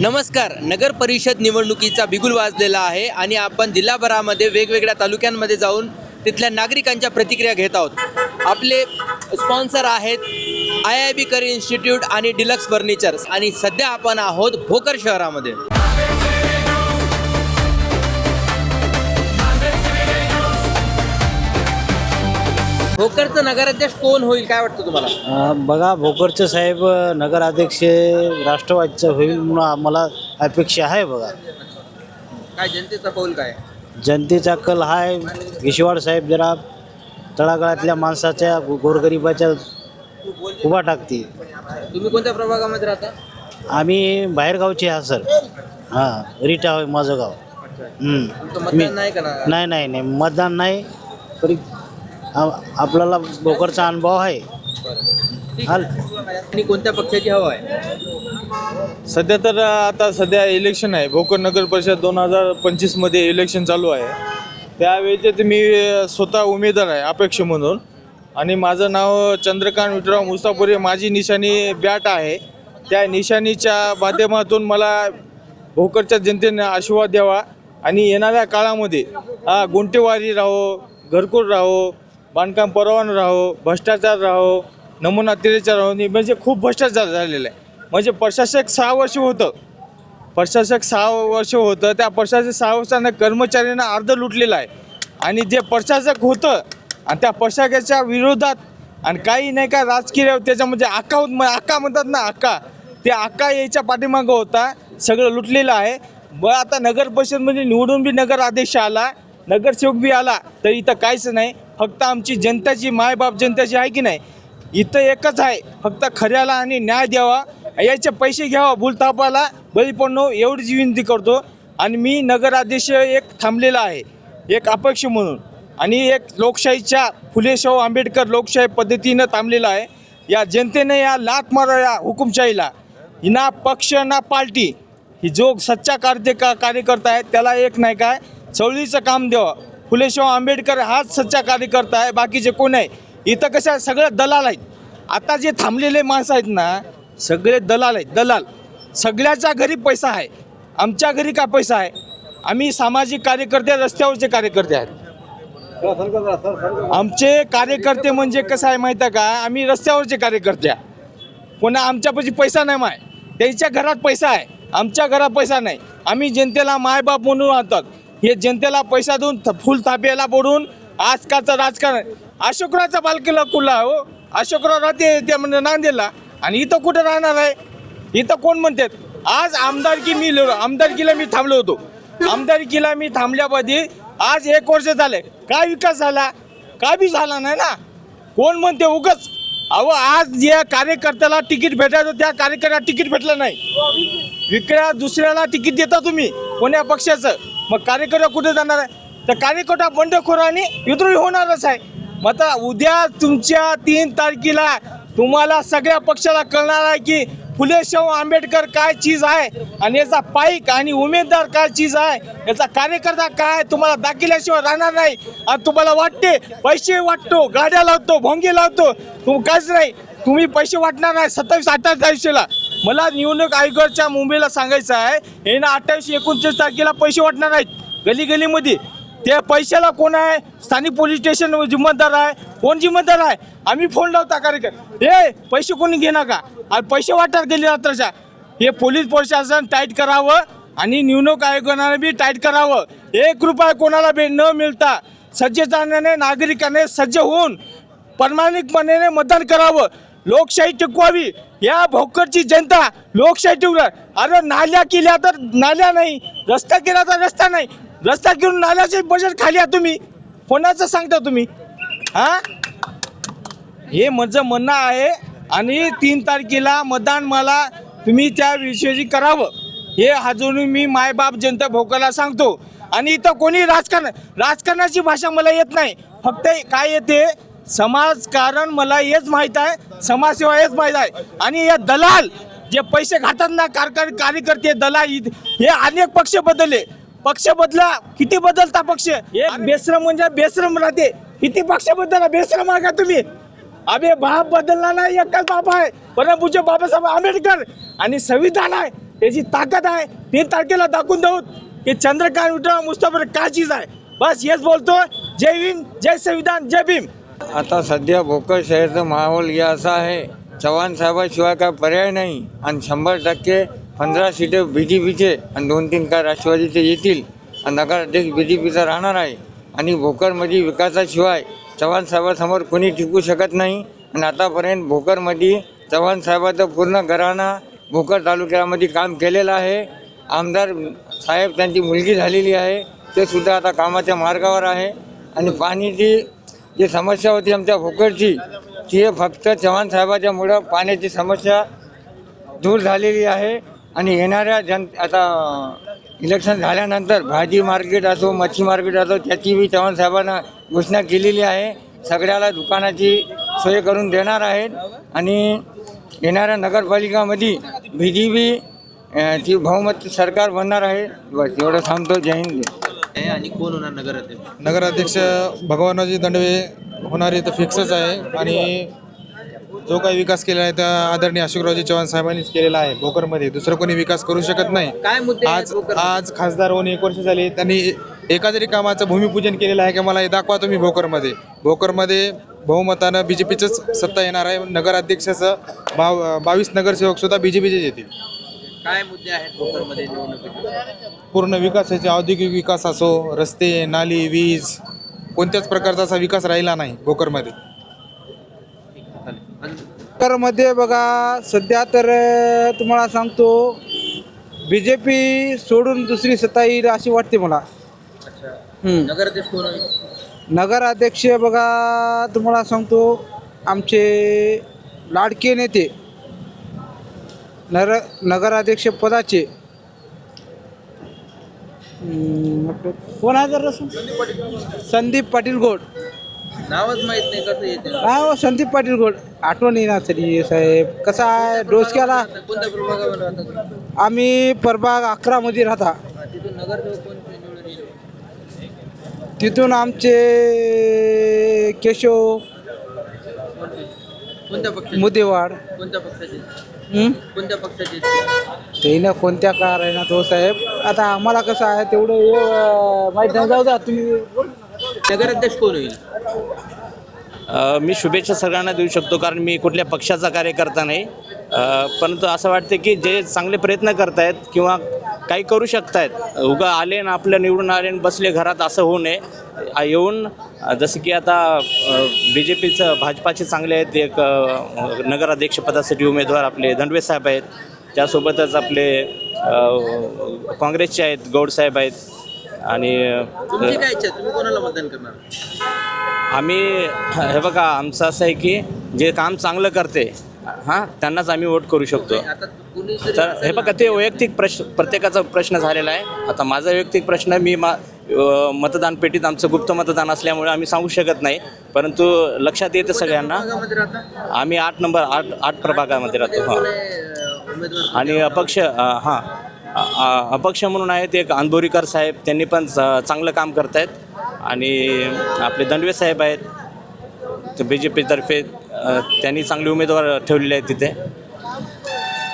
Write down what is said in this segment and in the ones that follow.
नमस्कार. नगर परिषद निवडणुकीचा बिगुल वाजलेला आहे आणि आपण जिल्हाभरामध्ये वेगवेगळ्या तालुक्यांमध्ये जाऊन तिथल्या नागरिकांच्या प्रतिक्रिया घेत आहोत. आपले स्पॉन्सर आहेत आय आय बी कर इन्स्टिट्यूट आणि डिलक्स फर्निचर्स. आणि सध्या आपण आहोत भोकर शहरामध्ये. भोकरचं नगराध्यक्ष कोण होईल काय वाटतं तुम्हाला? अं, बघा भोकरचे साहेब नगराध्यक्ष राष्ट्रवादीचं होईल म्हणून आम्हाला अपेक्षा आहे बघा. काय जनतेचा कौल काय? जनतेचा कल आहे. विश्वाड साहेब जरा तळागाळातल्या माणसाच्या गो- गोरगरिबाच्या उभा टाकते तुम्ही कोणत्या प्रभागामध्ये राहता? आम्ही बाहेरगावचे हा सर. हां रिटा होय माझं गाव. हम्म. तुमचं मी नाही का? ना नाही नाही नाही. मतदान नाही तरी आ- आपल्याला भोकरचा अनुभव आहे. हाल. आणि कोणत्या पक्षाची हवा आहे? सध्या तर आता सध्या इलेक्शन आहे. भोकर नगर परिषद दोन हजार पंचवीसमध्ये इलेक्शन चालू आहे. त्यावेळेचे ते मी स्वतः उमेदवार आहे अपेक्ष म्हणून. आणि माझं नाव चंद्रकांत विठ्ठलराव मुस्तापुरे माझी निशाणी बॅट आहे. त्या निशाणीच्या माध्यमातून मला भोकरच्या जनतेने आशीर्वाद द्यावा. आणि येणाऱ्या काळामध्ये हा गुंटेवारी राहो घरकुल राहो बांधकाम परवाना राहो भ्रष्टाचार राहो नमुना अत्याचार राहो म्हणजे खूप भ्रष्टाचार झालेला आहे. म्हणजे प्रशासक सहा वर्ष होतं. प्रशासक सहा वर्ष होतं. त्या प्रशासक सहा वर्षांना कर्मचाऱ्यांना अर्ध लुटलेलं आहे. आणि जे प्रशासक होतं आणि त्या प्रशासकाच्या विरोधात आणि काही नाही का राजकीय त्याच्यामध्ये आका होत आका म्हणतात ना आका. ते आका यायच्या पाठीमागं होता. सगळं लुटलेलं आहे. ब आता नगर परिषदमध्ये निवडून बी नगर आदेश आला. नगरसेवक बी आला. तर इथं काहीच नाही. फक्त आमची जनताची मायबाप जनताची आहे की नाही? इथं एकच आहे फक्त खऱ्याला आणि न्याय द्यावा. याचे पैसे घ्यावा भूलथापाला बळी पडणं एवढीच विनंती करतो. आणि मी नगराध्यक्ष एक थांबलेला आहे एक अपक्ष म्हणून. आणि एक लोकशाहीच्या फुले शाहू आंबेडकर लोकशाही पद्धतीनं थांबलेला आहे. या जनतेने या लात मारा या हुकुमशाहीला. ना पक्ष ना पार्टी. ही जो सच्चा कार्य का कार्यकर्ता आहे त्याला एक नाही काय चवळीचं काम द्यावं. फुले आंबेडकर हाच सच्चा कार्यकर्ता आहे बाकीचे कोण आहे? इथं कसं आहे सगळं दलाल आहेत. आता जे थांबलेले माणसं आहेत ना सगळे दलाल आहेत दलाल. सगळ्याच्या घरी पैसा आहे. आमच्या घरी का पैसा आहे? आम्ही सामाजिक कार्यकर्ते रस्त्यावरचे कार्यकर्ते आहेत. आमचे कार्यकर्ते म्हणजे कसं आहे माहीत आहे का? आम्ही रस्त्यावरचे कार्यकर्ते आहे. कोणा आमच्यापाशी पैसा नाही माय. त्यांच्या घरात पैसा आहे. आमच्या घरात पैसा नाही. आम्ही जनतेला मायबाप म्हणून आणतात. हे जनतेला पैसा देऊन थ- फुल ताब्याला पडून आजकालचं राजकारण. अशोकरावचा बालकीला कुला हो. अशोकराव राहते ते म्हणजे नांदेडला. आणि इथं कुठं राहणार आहे? इथं कोण म्हणतात आज आमदारकी मी आमदारकीला मी थांबलो होतो. आमदारकीला मी थांबल्यामध्ये आज एक वर्ष झाले काय विकास झाला? काय बी झाला नाही ना. कोण म्हणते उगच? अहो आज या कार्यकर्त्याला तिकीट भेटायचं त्या कार्यकर्त्याला तिकीट भेटलं नाही. विक्रा दुसऱ्याला तिकीट देता तुम्ही कोण्या पक्षाचं? मग कार्यकर्ता कुठे जाणार आहे? तर कार्यकर्ता बंडखोरांनी विद्रोही होणारच आहे. मग आता उद्या तुमच्या तीन तारखेला तुम्हाला सगळ्या पक्षाला कळणार आहे की फुले शाहू आंबेडकर काय चीज आहे आणि याचा पाईक आणि उमेदवार काय चीज आहे? याचा कार्यकर्ता काय तुम्हाला दाखिल्याशिवाय राहणार नाही. आणि तुम्हाला वाटते पैसे वाटतो गाड्या लावतो भोंगे लावतो. तुम काहीच नाही. तुम्ही पैसे वाटणार नाही सत्तावीस अठ्ठावीस तारखेला. मला निवडणूक आयोगाच्या मुंबईला सांगायचं आहे हे ना अठ्ठावीस एकोणतीस तारखेला पैसे वाटणार आहेत. गली गलीमध्ये त्या पैशाला कोण आहे? स्थानिक पोलीस स्टेशन जिम्मेदार आहे. कोण जिम्मेदार आहे? आम्ही फोन लावता कार्यक्रम हे पैसे कोणी घेणार का? आणि पैसे वाटणार गेले रात्रच्या. हे पोलीस प्रशासन टाईट करावं आणि निवडणूक आयोगाने बी टाईट करावं. एक रुपया कोणाला बी न मिळता सज्जताने नागरिकाने सज्ज होऊन प्रामाणिकपणे मतदान करावं. लोकशाही टिकवावी या भोकरची जनता लोकशाही टिकवणार अरे नाल्या केल्या तर नाल्या नाही रस्ता केला तर रस्ता नाही. रस्ता घेऊन नाल्याचे बजेट खाली आहे तुम्ही. कोणाचं सांगता तुम्ही? हा? हे माझं म्हणणं आहे आणि तीन तारखेला मतदान मला तुम्ही त्या विषयी करावं. हे अजून मी मायबाप जनता भोकाला सांगतो. आणि इथं कोणी राजकारण राजकारणाची भाषा मला येत नाही. फक्त काय येते समाजकारण मला हेच माहीत आहे समाजसेवा हेच माहीत आहे. आणि या दलाल जे पैसे खातात ना कारकार कार्यकर्ते दलाल हे अनेक पक्ष बदलले. पक्ष बदला किती बदलता पक्ष? बेश्रम म्हणजे बेश्रम राहते. किती पक्ष बदला बेश्रम आहे का तुम्ही? अबे बाप बदलला नाही एकच बाप आहे. परमपूज्य बाबासाहेब आंबेडकर. आणि संविधान आहे त्याची ताकद आहे. तीन तारखेला दाखवून देऊ की चंद्रकांत विठ्ठल मुस्तफर काय चीज आहे. बस हेच बोलतो जय हिंद जय संविधान जय भीम. आता सध्या भोकर शहरचं माहोल हे असा आहे चव्हाण साहेबाशिवाय काय पर्याय नाही. आणि शंभर टक्के पंधरा सीटं बी जे पीचे आणि दोन तीन काय राष्ट्रवादीचे येतील. आणि नगराध्यक्ष बी जे पीचा राहणार आहे. आणि भोकरमध्ये विकासाशिवाय चव्हाण साहेबासमोर कोणी टिकू शकत नाही. आणि आतापर्यंत भोकरमध्ये चव्हाण साहेबाचं पूर्ण घराणा भोकर तालुक्यामध्ये काम केलेलं आहे. आमदार साहेब त्यांची मुलगी झालेली आहे. ते सुद्धा आता कामाच्या मार्गावर आहे. आणि पाणीची जी समस्या होती आमच्या भोकरची ती फक्त चव्हाण साहेबाच्यामुळं पाण्याची समस्या दूर झालेली आहे. आणि येणाऱ्या जन आता इलेक्शन झाल्यानंतर भाजी मार्केट असो मच्छी मार्केट असो त्याची बी चव्हाण साहेबांना घोषणा केलेली आहे. सगळ्याला दुकानाची सोय करून देणार आहेत. आणि येणाऱ्या नगरपालिकामध्ये बी जी पी ची बहुमत सरकार बनणार आहे. बस एवढं थांबतो जय हिंद. आहे आणि कोण होणार नगराध्यक्ष? नगराध्यक्ष भगवानरावजी दंडवे होणारे तर फिक्सच आहे. आणि जो काही विकास केलेला आहे त्या आदरणीय अशोकरावजी चव्हाण साहेबांनीच केलेला आहे भोकरमध्ये. दुसरं कोणी विकास करू शकत नाही. काय मुद्दे आहेत आज भोकरमध्ये? आज खासदार होऊन एक वर्ष झाले. त्यांनी एका जरी कामाचं भूमिपूजन केलेलं आहे की मला हे दाखवा तुम्ही भोकरमध्ये. भोकरमध्ये बहुमतानं बी जे पीचंच सत्ता येणार आहे. नगराध्यक्षाचं बाव बावीस नगरसेवक सुद्धा बी जे पीचेच येतील. काय मुद्दे आहेत भोकरमध्ये निवडणुकीत? पूर्ण विकासाचे औद्योगिक विकास असो रस्ते नाली वीज कोणत्याच प्रकारचा असा विकास राहिला नाही भोकरमध्ये. मध्ये बघा सध्या तर तुम्हाला सांगतो बी जे पी सोडून दुसरी सत्ता येईल अशी वाटते मला. नगराध्यक्ष कोण नगराध्यक्ष बघा तुम्हाला सांगतो आमचे लाडके नेते नर नगराध्यक्ष पदाचे हम्म, आपलं कोण आहे जर संदीप पाटील गोड. नावच माहीत नाही कसं येते हो संदीप पाटील गोड. आठवण येणार तरी साहेब. कसा आहे? डोसक्याला कोणत्या प्रभागावर राहता तुम्ही? आम्ही प्रभाग अकरामध्ये राहता. हा, तिथून नगरसेवक कोण निवडून येईल? तिथून आमचे केशव कोणते? कोणत्या पक्षाचे? मुदेवाड. कोणत्या पक्षाचे? कोणत्या पक्षाचे ते ना कोणत्या कार आहे? ना तो साहेब आता आम्हाला कसं आहे तेवढं माहीत नाही. जाऊ द्या तुम्ही नगराध्यक्ष कोण होईल? अ, मी शुभेच्छा सगळ्यांना देऊ शकतो कारण मी कुठल्या पक्षाचा कार्यकर्ता नाही. अ, परंतु असं वाटते की जे चांगले प्रयत्न करतायत किंवा काही करू शकतायत उगा आले ना आपल्या निवडून आले आणि बसले घरात असं होऊ नये. येऊन जसं की आता बी जे पीचं भाजपाचे चांगले आहेत एक नगराध्यक्षपदासाठी उमेदवार आपले दंडवे साहेब आहेत. त्यासोबतच आपले काँग्रेसचे आहेत गौडसाहेब आहेत. आणि आम्ही हे बघा आमचं असं आहे की जे काम चांगलं करते हां त्यांनाच आम्ही वोट करू शकतो. तर हे बघा ते वैयक्तिक प्रश्न प्रत्येकाचा प्रश्न झालेला आहे. आता माझा वैयक्तिक प्रश्न मी मा मतदान पेटीत आमचं गुप्त मतदान असल्यामुळे आम्ही सांगू शकत नाही. परंतु लक्षात येतं सगळ्यांना. आम्ही आठ नंबर आठ आठ प्रभागामध्ये राहतो हां. आणि अपक्ष हां. अपक्ष म्हणून आहेत एक अंदोरीकर साहेब त्यांनी पण चांगलं काम करत आहेत आणि आपले दंडवे साहेब आहेत बी जे पीतर्फे त्यांनी चांगले उमेदवार ठेवलेले आहेत तिथे.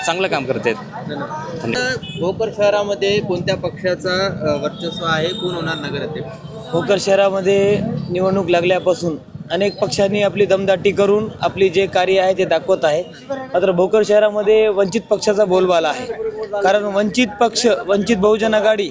चांगलं काम करत. आहेत भोकर शहरामध्ये कोणत्या पक्षाचा अं, वर्चस्व आहे? कोण होणार नगराध्यक्ष? भोकर शहरामध्ये निवडणूक लागल्यापासून अनेक पक्षांनी आपली दमदाटी करून आपली जे कार्य आहे ते दाखवत आहे. मात्र भोकर शहरामध्ये वंचित पक्षाचा बोलबाला आहे. कारण वंचित पक्ष वंचित बहुजन आघाडी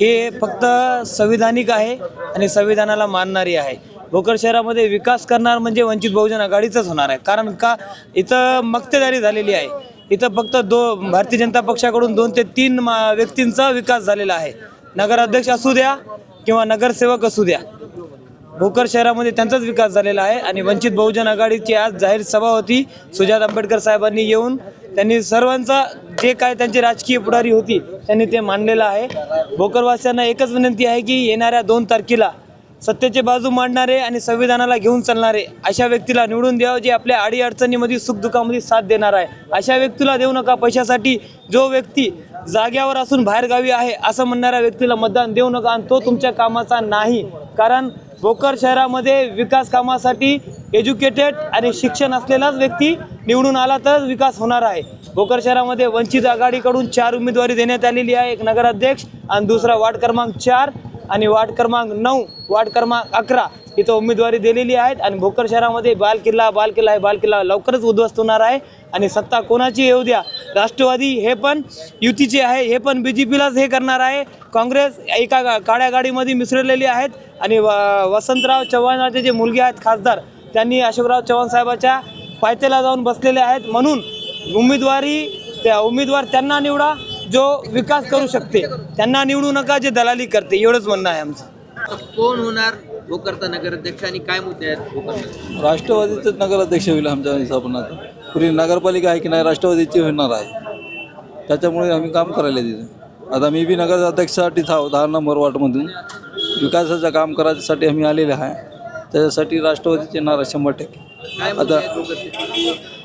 हे फक्त संविधानिक आहे आणि संविधानाला मानणारी आहे. भोकर शहरामध्ये विकास करणार म्हणजे वंचित बहुजन आघाडीचंच होणार आहे. कारण का? इथं मक्तेदारी झालेली आहे. इथं फक्त दो भारतीय जनता पक्षाकडून दोन ते तीन मा- व्यक्तींचा विकास झालेला आहे. नगराध्यक्ष असू द्या किंवा नगरसेवक असू द्या. भोकर शहरामध्ये त्यांचाच विकास झालेला आहे आणि वंचित बहुजन आघाडीची आज जाहीर सभा होती. सुजात आंबेडकर साहेबांनी येऊन त्यांनी सर्वांचा जे काय त्यांची राजकीय पुढारी होती त्यांनी ते मांडलेलं आहे. भोकरवासियांना एकच विनंती आहे की येणाऱ्या दोन तारखेला सत्तेचे बाजू मांडणारे आणि संविधानाला घेऊन चालणारे अशा व्यक्तीला निवडून द्यावं जे आपल्या अडीअडचणीमध्ये सुखदुःखामध्ये साथ देणार आहे. अशा व्यक्तीला देऊ नका पैशासाठी. जो व्यक्ती जाग्यावर असून बाहेरगावी आहे असं म्हणणाऱ्या व्यक्तीला मतदान देऊ नका आणि तो तुमच्या कामाचा नाही. कारण भोकर शहरामध्ये विकास कामासाठी एज्युकेटेड आणि शिक्षण असलेलाच व्यक्ती निवडून आला तर विकास होणार आहे. भोकर शहरामध्ये वंचित आघाडीकडून चार उमेदवारी देण्यात आलेली आहे. एक नगराध्यक्ष आणि दुसरा वार्ड क्रमांक चार. आणि वार्ड क्रमांक नऊ वार्ड क्रमांक अकरा इथं उमेदवारी दिलेली आहेत. आणि भोकर शहरामध्ये बाल किल्ला बाल किल्ला हे बाल किल्ला लवकरच उद्ध्वस्त होणार आहे. आणि सत्ता कोणाची येऊ द्या. राष्ट्रवादी हे पण युतीचे आहे हे पण बी जे पीलाच हे करणार आहे. काँग्रेस एका गा- काळ्या गाडीमध्ये मिसळलेली आहेत. आणि व- वसंतराव चव्हाणाचे जे मुलगे आहेत खासदार त्यांनी अशोकराव चव्हाण साहेबाच्या पायथ्याला जाऊन बसलेले आहेत. म्हणून उमेदवारी त्या उमेदवार त्यांना निवडा. जो विकास करू शकते त्यांना निवडू नका जे दलाली करते. एवढंच म्हणणं आहे आमचं. कोण होणार? भोकरचा नगराध्यक्ष आणि काय मुद्दे आहेत भोकरमध्ये राष्ट्रवादीचंच नगराध्यक्ष होईल आमच्या हिशोबानं. पुढे नगरपालिका आहे की नाही राष्ट्रवादीची होणार आहे. त्याच्यामुळे आम्ही काम करायला तिथे आता मी बी नगराध्यक्षासाठीच आहो दहा नंबर वॉर्डमधून. विकासाचं काम करायसाठी आम्ही आलेले आहे. त्याच्यासाठी राष्ट्रवादीचे येणार आहे शंभर टक्के. आता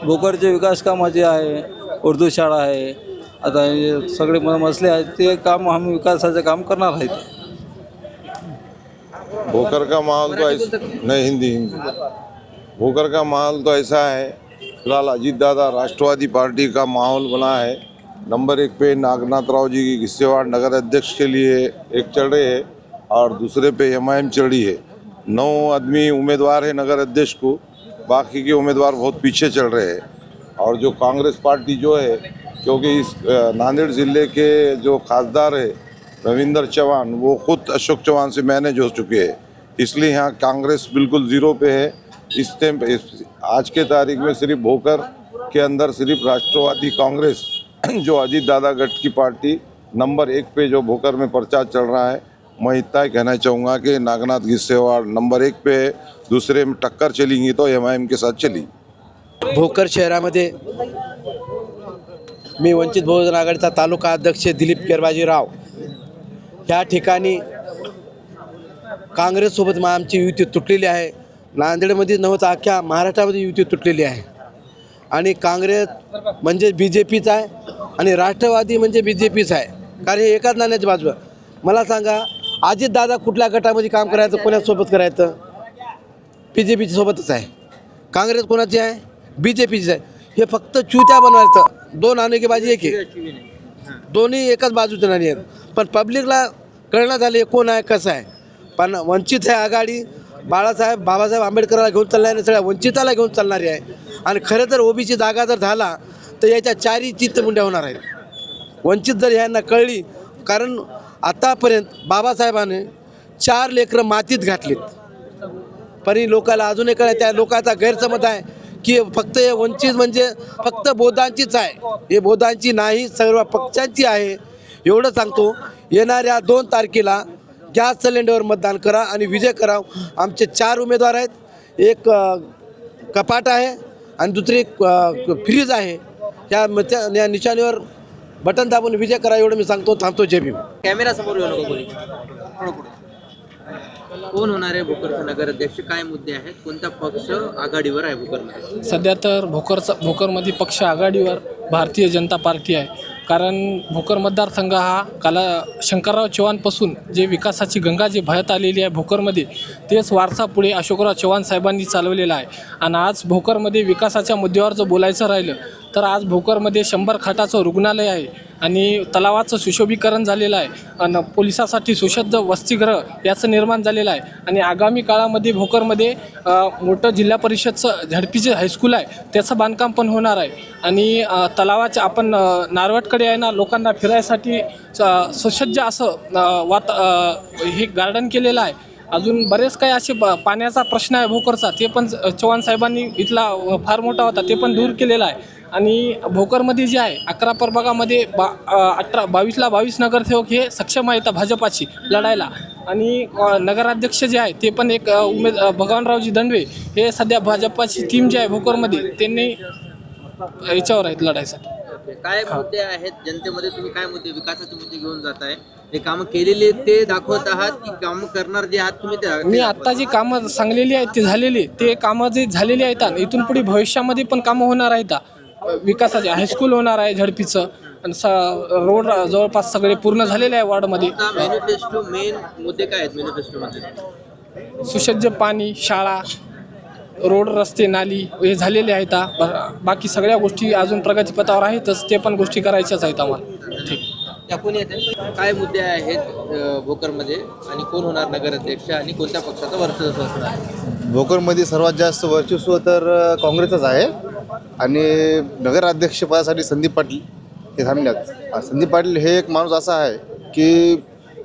भोकरचे विकास कामाचे आहे उर्दू शाळा आहे आता हे सगळे मसले आहेत, ते काम आम्ही विकासाचं काम करणार आहेत. भोकर का माहौल तो ऐसा नहीं, हिंदी हिंदी. भोकर का माहौल तो ऐसा है, फ़िलहाल अजीत दादा राष्ट्रवादी पार्टी का माहौल बना है। नंबर एक पे नागनाथ राव जी की हिस्सेवाड़ नगर अध्यक्ष के लिए एक रहे हैं, और दूसरे पे एम आई एम रही है। नौ आदमी उम्मीदवार है नगर अध्यक्ष को, बाकी के उम्मीदवार बहुत पीछे चल रहे हैं। और जो कांग्रेस पार्टी जो है क्योंकि इस नांदेड़ ज़िले के जो खासदार है, रविंदर चौहान, वो खुद अशोक चौहान से मैनेज हो चुके हैं। इसलिए यहाँ कांग्रेस बिल्कुल ज़ीरो पे है। इस टाइम आज के तारीख में सिर्फ़ भोकर के अंदर सिर्फ़ राष्ट्रवादी कांग्रेस, जो अजीत दादा गट की पार्टी नंबर एक पे जो भोकर में प्रचार चल रहा है, मैं इतना ही कहना चाहूँगा कि नागनाथ गिस्सेवाड़ नंबर एक पे है। दूसरे में टक्कर चलेंगी तो एम के साथ चली। भोकर शहरामध्ये मी वंचित बहुजन आघाडीचा तालुका अध्यक्ष दिलीप केरबाजीराव. ह्या ठिकाणी काँग्रेससोबत मग आमची युती तुटलेली आहे. नांदेडमध्ये नव्हतं अख्ख्या महाराष्ट्रामध्ये युती तुटलेली आहे. आणि काँग्रेस म्हणजे बी जे पीच आहे आणि राष्ट्रवादी म्हणजे बी जे पीच आहे. कारण हे एकाच नाण्याची बाजू मला सांगा अजितदादा कुठल्या गटामध्ये काम करायचं कोणासोबत करायचं? बी जे पीच्या सोबतच आहे. काँग्रेस कोणाची आहे? बी जे पीची आहे. हे फक्त चुत्या बनवायचं. दोन आणे की बाजी एक आहे. दोन्ही एकाच बाजूचे नाही आहेत. पण पब्लिकला कळण्यात आले कोण आहे कसं आहे. पण वंचित आहे आघाडी बाळासाहेब बाबासाहेब आंबेडकरला घेऊन चालणार आणि सगळ्या वंचिताला घेऊन चालणारी आहे. आणि खरं तर ओबीची जागा जर झाला तर याच्या चारी चित्तमुंड्या होणार आहेत. वंचित जर ह्यांना कळली कारण आतापर्यंत बाबासाहेबाने चार लेकरं मातीत घातलीत. पण ही लोकाला अजूनही कळ त्या लोकांचा गैरसमज आहे. की फक्त हे वंचित म्हणजे फक्त बौद्धांचीच आहे. हे बौद्धांची नाही सर्व पक्षांची आहे. एवढं सांगतो येणाऱ्या दोन तारखेला गॅस सिलेंडरवर मतदान करा आणि विजय करा आमचे चार उमेदवार आहेत. एक कपाट आहे आणि दुसरी एक, फ्रीज आहे. या त्या- या निशाणीवर बटन दाबून विजय करा एवढं मी सांगतो थांबतो जे भीम. कॅमेरा समोर येऊ नको कोण होणार आहे भोकरचा नगराध्यक्ष? काय मुद्दे आहेत? कोणता पक्ष आघाडीवर आहे भोकरमध्ये? सध्या तर भोकरचा भोकरमध्ये पक्ष आघाडीवर भारतीय जनता पार्टी आहे. कारण भोकर मतदारसंघ हा काला शंकरराव चव्हाणपासून जे विकासाची गंगा जी भयत आलेली आहे भोकरमध्ये तेच वारसा पुढे अशोकराव चव्हाण साहेबांनी चालवलेला आहे. आणि आज भोकरमध्ये विकासाच्या मुद्द्यावर जर बोलायचं राहिलं तर आज भोकरमध्ये शंभर खाटाचं रुग्णालय आहे आणि तलावाचं सुशोभीकरण झालेलं आहे. आणि पोलिसासाठी सुसज्ज वसतिगृह याचं निर्माण झालेलं आहे. आणि आगामी काळामध्ये भोकरमध्ये मोठं जिल्हा परिषदचं झडपीचे हायस्कूल आहे. त्याचं बांधकाम पण होणार आहे. आणि तलावाच्या आपण नारवटकडे आहे ना लोकांना फिरायसाठी स- सुसज्ज असं वात हे गार्डन केलेलं आहे. अजून बरेच काही असे ब- पाण्याचा प्रश्न आहे भोकरचा. ते पण चव्हाण साहेबांनी इथला फार मोठा होता. ते पण दूर केलेला आहे. आणि भोकरमध्ये जे आहे अकरा प्रभागामध्ये बा अठरा बावीसला बावीस नगरसेवक हे सक्षम आहेत भाजपाची लढायला. आणि नगराध्यक्ष जे आहे ते पण एक उमेद भगवानरावजी दंडवे हे सध्या भाजपाची टीम जी आहे भोकरमध्ये त्यांनी याच्यावर आहेत लढायसाठी. काय मुद्दे आहेत? जनतेमध्ये तुम्ही काय मुद्दे विकासाचे मुद्दे घेऊन जात आहे ते कामं केलेले ते दाखवत आहात की कामं करणार जे आहात तुम्ही मी आत्ता जी कामं सांगलेली आहेत ते झालेली ते कामं जे झालेली आहेत आणि इथून पुढे भविष्यामध्ये पण कामं होणार आहेत. विकासाचे हायस्कूल होणार आहे झडपीचं. आणि स रोड जवळपास सगळे पूर्ण झालेले आहे वॉर्डमध्ये. मॅनिफेस्टो मेन मुद्दे काय आहेत मॅनिफेस्टोमध्ये सुसज्ज पाणी शाळा रोड रस्ते नाली हे झालेले आहेत. बाकी सगळ्या गोष्टी अजून प्रगतीपथावर आहेतच. ते पण गोष्टी करायच्याच आहेत आम्हाला. ठीक. येते. काय मुद्दे आहेत भोकरमध्ये? आणि कोण होणार नगराध्यक्ष? आणि कोणत्या पक्षाचं वर्चस्व असणार? भोकरमध्ये सर्वात जास्त वर्चस्व तर काँग्रेसच आहे. आणि नगराध्यक्षपदासाठी संदीप पाटील हे थांबल्यात. संदीप पाटील हे एक माणूस असा आहे की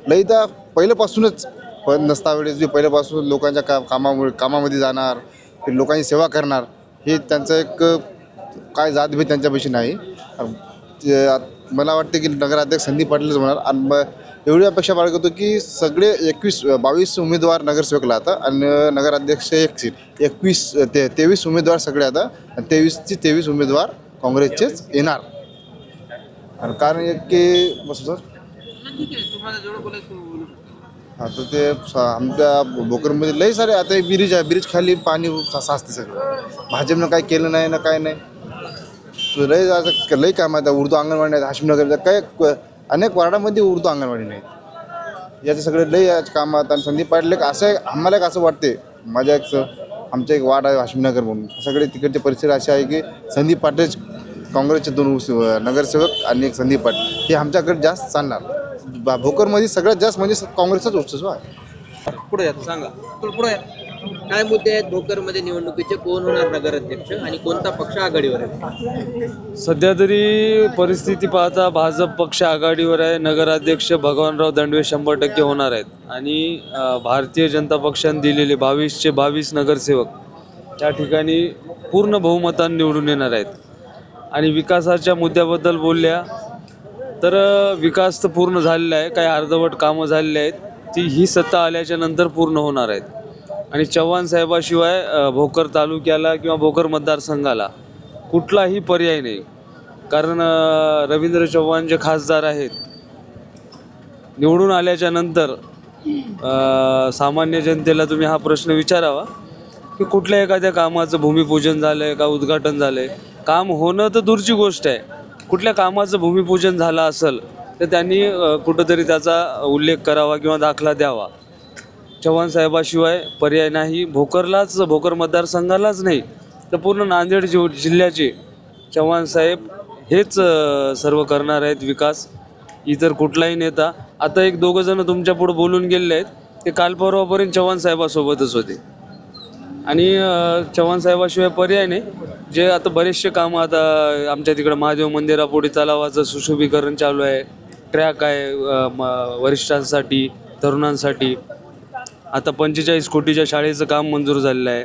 लईदा पहिल्यापासूनच पण नसता वेळेस बी पहिल्यापासून लोकांच्या का कामामुळे कामामध्ये जाणार ते लोकांची सेवा करणार हे त्यांचं एक काय जातभेद त्यांच्यापाशी नाही. ते मला वाटतं की नगराध्यक्ष संदीप पाटीलच होणार. आणि मग एवढी अपेक्षा बाळगतो की सगळे एकवीस बावीस उमेदवार नगरसेवकला आता आणि नगराध्यक्ष एक सीट. एकवीस ते तेवीस उमेदवार सगळे आता आणि तेवीसची तेवीस उमेदवार काँग्रेसचेच येणार. आणि कारण एक की बस सर. आता ते आमच्या भोकरमध्ये लई सारे आता हे ब्रिज आहे. ब्रिज खाली पाणी साचते सगळं. भाजपनं काय केलं नाही ना काय नाही. तो लई असं लई काम आहे. उर्दू अंगणवाडी आहेत हाशिमनगर काय अनेक वार्डामध्ये उर्दू अंगणवाडी नाहीत याचे सगळे लई याचे काम आहेत. आणि संदीप पाटील एक असं आम्हाला एक असं वाटते माझ्या एक स- आमचं एक वार्ड आहे हाशिमनगर म्हणून. सगळे तिकडचे परिसर असे आहे की संदीप पाटील काँग्रेसचे दोन नगरसेवक आणि एक संदीप पाटील. हे आमच्याकडे जास्त चालणार. भोकरमध्ये सगळ्यात जास्त म्हणजे काँग्रेसचाच उत्सव आहे पुढे या सांगा. पुढे पुढे या. काय मुद्दे आहेत? भोकरमध्ये निवडणुकीचे कोण होणार नगराध्यक्ष आणि कोणता पक्ष आघाडीवर आहे? सध्या तरी परिस्थिती पाहता भाजप पक्ष आघाडीवर आहे. नगराध्यक्ष भगवानराव दंडवे शंभर टक्के होणार आहेत. आणि भारतीय जनता पक्षाने दिलेले बावीसचे बावीस नगरसेवक त्या ठिकाणी पूर्ण बहुमतान निवडून येणार आहेत. आणि विकासाच्या मुद्द्याबद्दल बोलल्या तर विकास तर पूर्ण झालेला आहे. काही अर्धवट कामं झालेली आहेत. ती ही सत्ता आल्याच्यानंतर पूर्ण होणार आहेत. आणि चव्हाण साहेबाशिवाय भोकर तालुक्याला किंवा भोकर मतदारसंघाला कुठलाही पर्याय नाही. कारण रवींद्र चव्हाण जे खासदार आहेत निवडून आल्याच्यानंतर सामान्य जनतेला तुम्ही हा प्रश्न विचारावा की कुठल्या एखाद्या कामाचं भूमिपूजन झालं आहे का उद्घाटन झालं आहे काम होणं तर दूरची गोष्ट आहे. कुठल्या कामाचं भूमिपूजन झालं असेल तर त्यांनी कुठंतरी त्याचा उल्लेख करावा किंवा दाखला द्यावा. चव्हाण साहेबाशिवाय पर्याय नाही. भोकरलाच भोकर मतदारसंघालाच नाही तर पूर्ण नांदेड जि जिल्ह्याचे चव्हाण साहेब हेच सर्व करणार आहेत विकास. इतर कुठलाही नेता. आता एक दोघं जण तुमच्या बोलून गेलेले आहेत. ते काल परवापर्यंत चव्हाण साहेबासोबतच होते. आणि चव्हाण साहेबाशिवाय पर्याय नाही. जे आता बरेचसे कामं आता आमच्या तिकडं महादेव मंदिरापुढे तलावाचं सुशोभीकरण चालू आहे. ट्रॅक आहे वरिष्ठांसाठी तरुणांसाठी. आता पंचेचाळीस कोटीच्या शाळेचं काम मंजूर झालेलं आहे.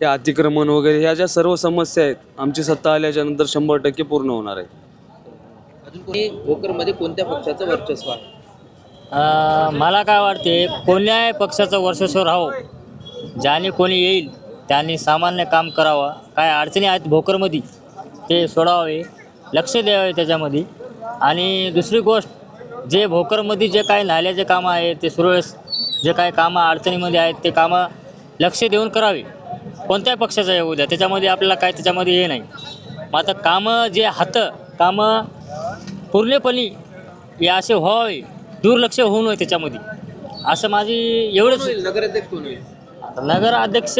हे अतिक्रमण वगैरे ह्या ज्या सर्व समस्या आहेत आमची सत्ता आल्याच्यानंतर शंभर टक्के पूर्ण होणार अजून कोणी भोकरमध्ये कोणत्या पक्षाचं वर्चस्व आहे? अ, मला काय वाटते कोण्याही पक्षाचं वर्चस्व राहो. ज्याने कोणी येईल त्यांनी सामान्य काम करावं. काय अडचणी आहेत भोकरमध्ये ते सोडावे लक्ष द्यावे त्याच्यामध्ये. आणि दुसरी गोष्ट जे भोकरमध्ये जे काही नाल्याचे कामं आहे ते सुरळीत जे काही कामं अडचणीमध्ये आहेत ते कामं लक्ष देऊन करावे. कोणत्याही पक्षाचं येऊ द्या त्याच्यामध्ये आपल्याला काय त्याच्यामध्ये हे नाही. मग आता कामं जे हात कामं पूर्णपणे हे असे व्हावे दुर्लक्ष होऊ नये त्याच्यामध्ये. असं माझी एवढंच नगराध्यक्ष कोण होईल? आता नगर अध्यक्ष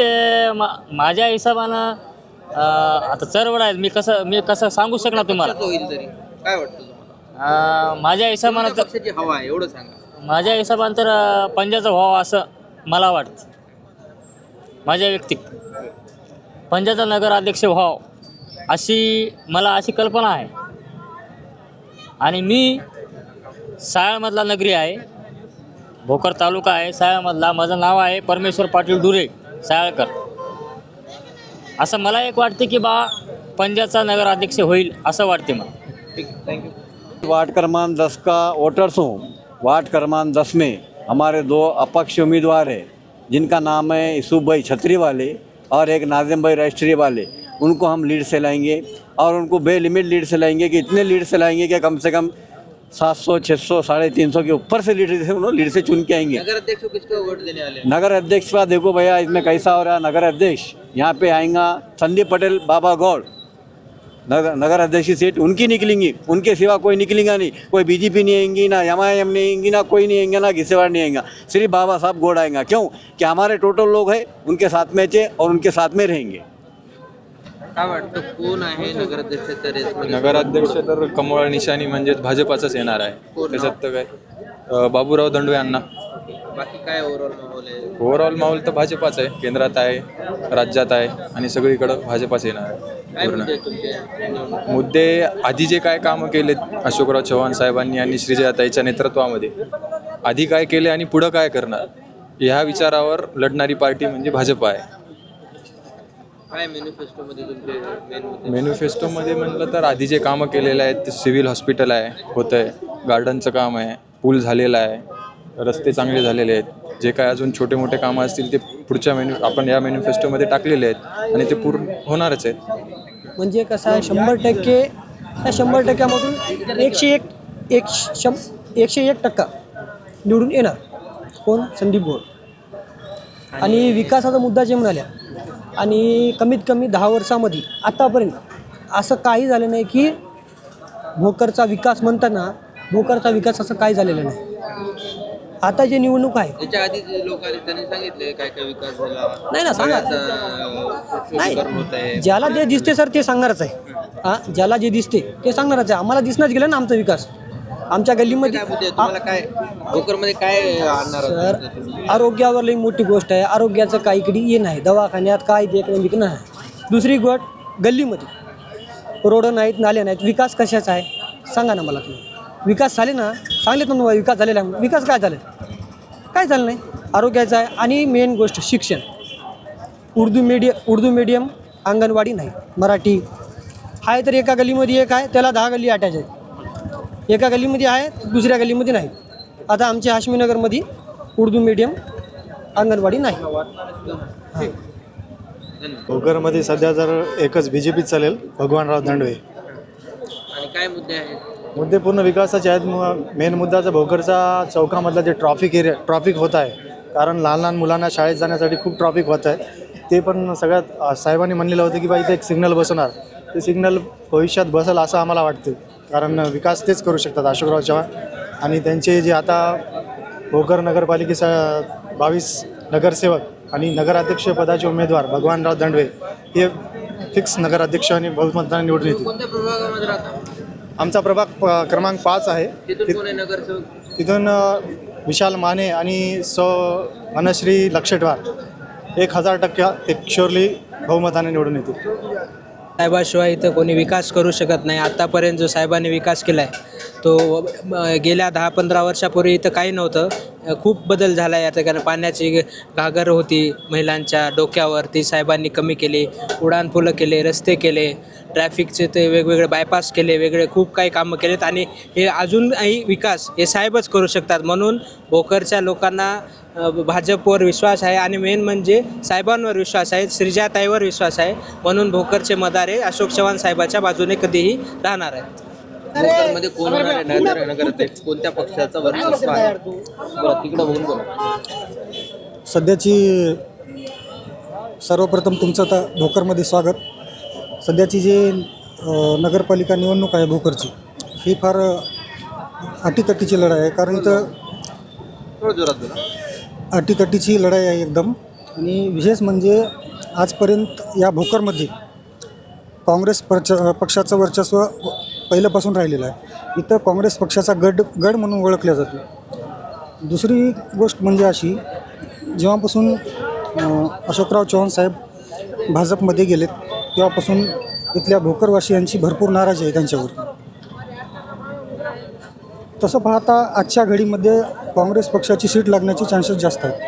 मा माझ्या हिशोबानं आता चरवड आहेत. मी कसं मी कसं सांगू शकणार तुम्हाला? पक्षाचं होईल तरी. काय वाटतं माझ्या हिशोबानं हवा आहे? एवढं सांगा. माझ्या हिशोबानं तर पंजाचा पंजाचं व्हावं असं मला वाटतं. माझ्या व्यक्तिक पंजाचा नगराध्यक्ष व्हावं अशी मला अशी कल्पना आहे. आणि मी सायळमधला नगरी आहे. भोकर तालुका आहे सायळमधला माझं नाव आहे परमेश्वर पाटील डुरे सायळकर असं मला एक वाटते की बा पंजाचा नगराध्यक्ष होईल असं वाटते मला. ठीक थँक्यू वार्ड क्रमांक दस का वोटर्स हूँ वार्ड क्रमांक दस में हमारे दो अपक्ष उम्मीदवार हैं जिनका नाम है यूसुफ भाई छतरी वाले और एक नाजिम भाई राष्ट्रीय वाले। उनको हम लीड से लाएँगे और उनको बेलिमिट लीड से लाएँगे कि इतने लीड से लाएँगे कि कम से कम सात सौ छः सौ साढ़े तीन सौ के ऊपर से लीड से उन्होंने लीड से चुन के आएँगे। नगराध्यक्ष को किसको वोट देने वाले हैं? नगर अध्यक्ष का देखो भैया इसमें कैसा हो रहा है? नगर अध्यक्ष यहाँ पे आएगा संदीप पटेल बाबा गौड़। नगर नगर अध्यक्ष सीट उनकी निकलेंगी। उनके सिवा कोई निकलेगा नहीं। कोई बीजेपी नहीं आएंगी ना एम आई एम नहीं आएंगी ना कोई नहीं आएंगे ना घिसेवाड़ नहीं आएगा। सिर्फ बाबा साहब गोड़ आएगा। क्यों? कि हमारे टोटल लोग हैं उनके साथ में चे और उनके साथ में रहेंगे। काय वाटतं कोण आहे नगराध्यक्षाच्या रेसमध्ये नगराध्यक्ष तर कमळ निशाणी म्हणजेच भाजपाचाच येणार आहे. त्याच्यात तर काय? बाबूराव दंडवे यांना. बाकी काय ओव्हरऑल माहोल आहे? ओव्हरऑल माहोल तर भाजपाच आहे. केंद्रात आहे राज्यात आहे आणि सगळीकडं भाजपाच येणार आहे. काय पूर्ण. मुद्दे आहेत तुमचे? मुद्दे आधी जे काय कामं केलेत अशोकराव चव्हाण साहेबांनी आणि श्रीजयाताईच्या नेतृत्वामध्ये आधी काय केले आणि पुढं काय करणार? ह्या विचारावर लढणारी पार्टी म्हणजे भाजप आहे. काय मॅनिफेस्टोमध्ये तुमचे मेन मुद्दे? मॅनिफेस्टोमध्ये म्हणलं तर आधी जे कामं केलेले आहेत ते सिव्हिल हॉस्पिटल आहे होतं आहे गार्डनचं काम आहे पूल झालेलं आहे रस्ते चांगले झालेले आहेत. जे काय अजून छोटे मोठे कामं असतील ते पुढच्या मेन्यू आपण या मॅनिफेस्टोमध्ये टाकलेले आहेत आणि ते पूर्ण होणारच आहेत. म्हणजे कसं आहे शंभर टक्के त्या शंभर टक्क्यामधून एकशे एक एक शं एकशे एक टक्का निवडून येणार. कोण? संदीप घोड आणि विकासाचा मुद्दा जे म्हणाल्या आणि कमीत कमी दहा वर्षामध्ये आत्तापर्यंत असं काही झालं नाही की भोकरचा विकास म्हणताना भोकरचा विकास असं काही झालेलं नाही. आता जे निवडणूक आहे. त्याच्या आधी जे लोक आले त्यांनी सांगितले काय काय विकास झाला. नाही ना, सांगा. सगळ्याचा नाही. शोधीकरण होत आहे. ज्याला जे दिसते सर ते सांगणारच आहे. हां ज्याला जे दिसते ते सांगणारच आहे. आम्हाला दिसणारच गेलं ना आमचा विकास. आमच्या गल्लीमध्ये काय? तुम्हाला काय भोकरमध्ये काय आणणार आहात सर? आरोग्यावर लई मोठी गोष्ट आहे. आरोग्याचं काही इकडे ये नाही. दवाखान्यात काय बिकणं नाही. दुसरी गोष्ट गल्लीमध्ये रोड नाहीत नाले नाहीत. विकास कशाचा आहे? सांगा ना मला तुम्ही. विकास झाले ना? सांगलेत ना तुम्हाला विकास झालेला आहे. विकास काय झाले? काय झालं नाही? आरोग्याचं आहे. आणि मेन गोष्ट शिक्षण. उर्दू मीडियम उर्दू मीडियम अंगणवाडी नाही. मराठी. आहे तर एका गल्लीमध्ये एक आहे. त्याला दहा गल्ली अटॅच आहेत. एका गल्लीमध्ये आहे दुसऱ्या गल्लीमध्ये नाही आता आमच्या हाशमीनगरमध्ये उर्दू मीडियम अंगणवाडी नाही. भोकरमध्ये सध्या जर एकच बी जे पीच चालेल भगवानराव दांडवे. आणि काय मुद्दे आहेत? मुद्दे पूर्ण विकासाचे आहेत. मेन मुद्दाचा भोकरचा चौकामधला जे ट्रॉफिक एरिया ट्रॉफिक होत आहे. कारण लहान लहान मुलांना शाळेत जाण्यासाठी खूप ट्रॉफिक होत आहे. ते पण सगळ्यात साहेबांनी म्हणलेलं होतं की बा इथे एक सिग्नल बसवणार ते सिग्नल भविष्यात बसेल असं आम्हाला वाटते. कारण विकास तेच करू शकतात अशोकराव चव्हाण. आणि त्यांचे जे आता भोकर नगरपालिकेचा बावीस नगरसेवक आणि नगराध्यक्ष पदाचे उमेदवार भगवानराव दंडवे हे फिक्स नगराध्यक्ष आणि बहुमताने निवडून येतील. आमचा प्रभाग प- क्रमांक पाच आहे. तिथून विशाल माने आणि सौ. मनश्री लक्षटवार. एक हजार टक्का ते शुअरली बहुमताने निवडून येतील. साहेबाशिवाय इथं कोणी विकास करू शकत नाही. आत्तापर्यंत जो साहेबांनी विकास केला आहे तो गेल्या दहा पंधरा वर्षापूर्वी इथं काही नव्हतं. खूप बदल झाला आहे. आता कारण पाण्याची घागर होती महिलांच्या डोक्यावर ती साहेबांनी कमी केली उडाणपुलं केले रस्ते केले ट्रॅफिकचे ते वेगवेगळे बायपास केले वेगळे खूप काही कामं केलेत आणि हे अजूनही विकास हे साहेबच करू शकतात. म्हणून भोकरच्या लोकांना भाजपवर विश्वास आहे आणि मेन म्हणजे साहेबांवर विश्वास आहे श्रीजाताईवर विश्वास आहे. म्हणून भोकरचे मदारे अशोक चव्हाण साहेबाच्या बाजूने कधीही राहणार आहेत. भोकरमध्ये कोण होणार आहे कोणत्या पक्षाचा वर्चस्व आहे? बोला तिकडं बघून बोला. सध्याची सर्वप्रथम तुमचं आता भोकरमध्ये स्वागत. सध्याची जी अ, नगरपालिका निवडणूक आहे भोकरची ही फार अ, अटीतटीची लढाई आहे. कारण इथं थोडं जोरात बोला. अटीतटीची लढाई आहे एकदम. आणि विशेष म्हणजे आजपर्यंत या भोकरमध्ये काँग्रेस पक्ष पक्षाचं वर्चस्व पहिल्यापासून राहिलेलं आहे. इथं काँग्रेस पक्षाचा गड गड म्हणून ओळखला जातो. दुसरी गोष्ट म्हणजे अशी जेव्हापासून अशोकराव चव्हाण साहेब भाजपमध्ये गेलेत तेव्हापासून इथल्या भोकरवासियांची भरपूर नाराजी आहे त्यांच्यावर तसं पाहता आजच्या घडीमध्ये काँग्रेस पक्षाची सीट लागण्याचे चान्सेस जास्त आहेत.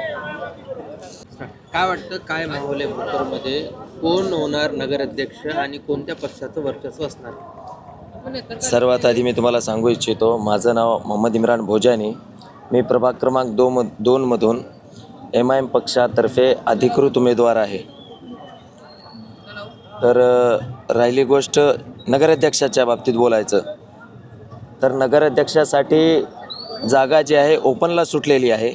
काय वाटतं काय माहोल आहे भोकरमध्ये? कोण होणार नगराध्यक्ष आणि कोणत्या पक्षाचं वर्चस्व असणार? सर्वात आधी मी तुम्हाला सांगू इच्छितो माझं नाव मोहम्मद इम्रान भोजानी. मी प्रभाग क्रमांक दोन दोनमधून एम आय एम पक्षातर्फे अधिकृत उमेदवार आहे. तर राहिली गोष्ट नगराध्यक्षाच्या बाबतीत बोलायचं. तर नगराध्यक्षासाठी जागा जी आहे ओपनला सुटलेली आहे.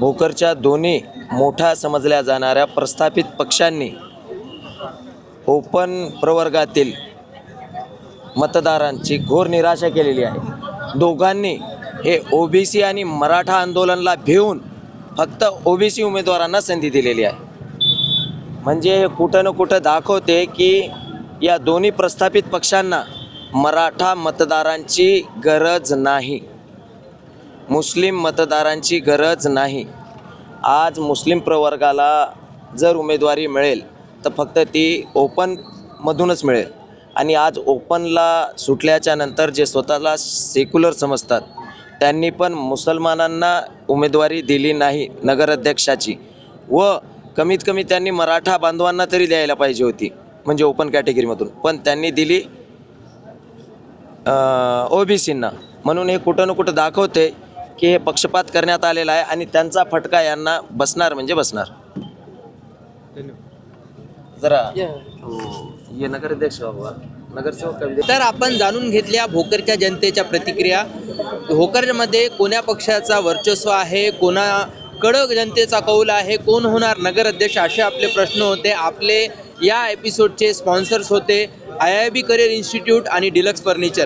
भोकरच्या दोन्ही मोठ्या समजल्या जाणाऱ्या प्रस्थापित पक्षांनी ओपन प्रवर्गातील मतदारांची घोर निराशा केलेली आहे. दोघांनी हे ओबीसी आणि मराठा आंदोलनला भिवून फक्त ओबीसी उमेदवारांना संधी दिलेली आहे. म्हणजे हे कुठं ना कुठं दाखवते की या दोन्ही प्रस्थापित पक्षांना मराठा मतदारांची गरज नाही. मुस्लिम मतदारांची गरज नाही. आज मुस्लिम प्रवर्गाला जर उमेदवारी मिळेल तर फक्त ती ओपनमधूनच मिळेल. आणि आज ओपनला सुटल्याच्या नंतर जे स्वतःला सेक्युलर समजतात त्यांनी पण मुसलमानांना उमेदवारी दिली नाही नगराध्यक्षाची. व कमीत कमी त्यांनी मराठा बांधवांना तरी द्यायला पाहिजे होती म्हणजे ओपन कॅटेगरीमधून. पण त्यांनी दिली ओबीसींना. म्हणून हे कुठं ना कुठं दाखवते की हे पक्षपात करण्यात आलेला आहे आणि त्यांचा फटका यांना बसणार म्हणजे बसणार. जरा ये नगराध्यक्ष बाबा नगरसेवक तर आपण जाणून घेतल्या भोकरच्या जनतेच्या प्रतिक्रिया. भोकरमध्ये कोण्या पक्षाचा वर्चस्व आहे? कोणा कडक जनतेचा कौल आहे? कोण होणार नगराध्यक्ष असे आपले प्रश्न होते. आपले या एपिसोडचे स्पॉन्सर्स होते. I I B career institute आणि डिलक्स फर्निचर